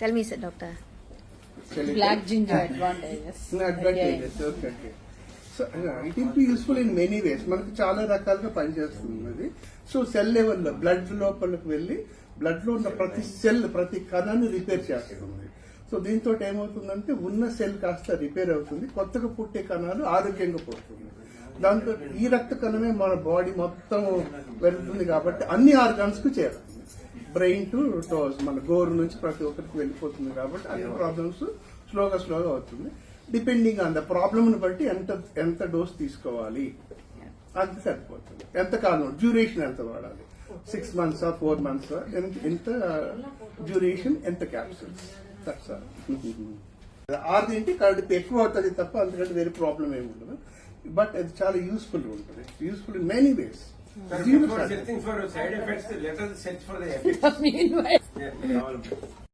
Tell me, sir, doctor. Black ginger advantages. Advantages okay okay so it'll be useful in many ways మనకి చాలా రకాలుగా పనిచేస్తుంది. అది so cell లెవెల్లో blood లోపలికి వెళ్ళి బ్లడ్లో ఉన్న ప్రతి సెల్ ప్రతి కణాన్ని రిపేర్ చేస్తుంది. సో దీంతో ఏమవుతుందంటే ఉన్న సెల్ కాస్త రిపేర్ అవుతుంది. కొత్తగా పుట్టే కణాలు ఆరోగ్యంగా పుడుతుంది. దాంతో ఈ రక్త కణమే మన బాడీ మొత్తం వెళ్తుంది కాబట్టి అన్ని ఆర్గాన్స్కు చేరుతుంది బ్రెయిన్ టు టోస్ మన గోరు నుంచి ప్రతి ఒక్కరికి వెళ్ళిపోతుంది కాబట్టి అన్ని ప్రాబ్లమ్స్ స్లోగా స్లోగా అవుతుంది. డిపెండింగ్ ఆన్ ద ప్రాబ్లమ్ని బట్టి ఎంత ఎంత డోస్ తీసుకోవాలి. అంత సరిపోతుంది. ఎంత కాలం డ్యూరేషన్ ఎంత వాడాలి? సిక్స్ మంత్స్ ఫోర్ మంత్స్ ఎంత డ్యూరేషన్ ఎంత క్యాప్సూల్స్ ఆరుదింటి కడుపు ఎక్కువ అవుతుంది తప్ప అంతకంటే వేరే ప్రాబ్లం ఏమి ఉండదు. బట్ అది చాలా యూస్ఫుల్ ఉంటుంది. Useful in many ways Before searching for side effects, let us search for the effects.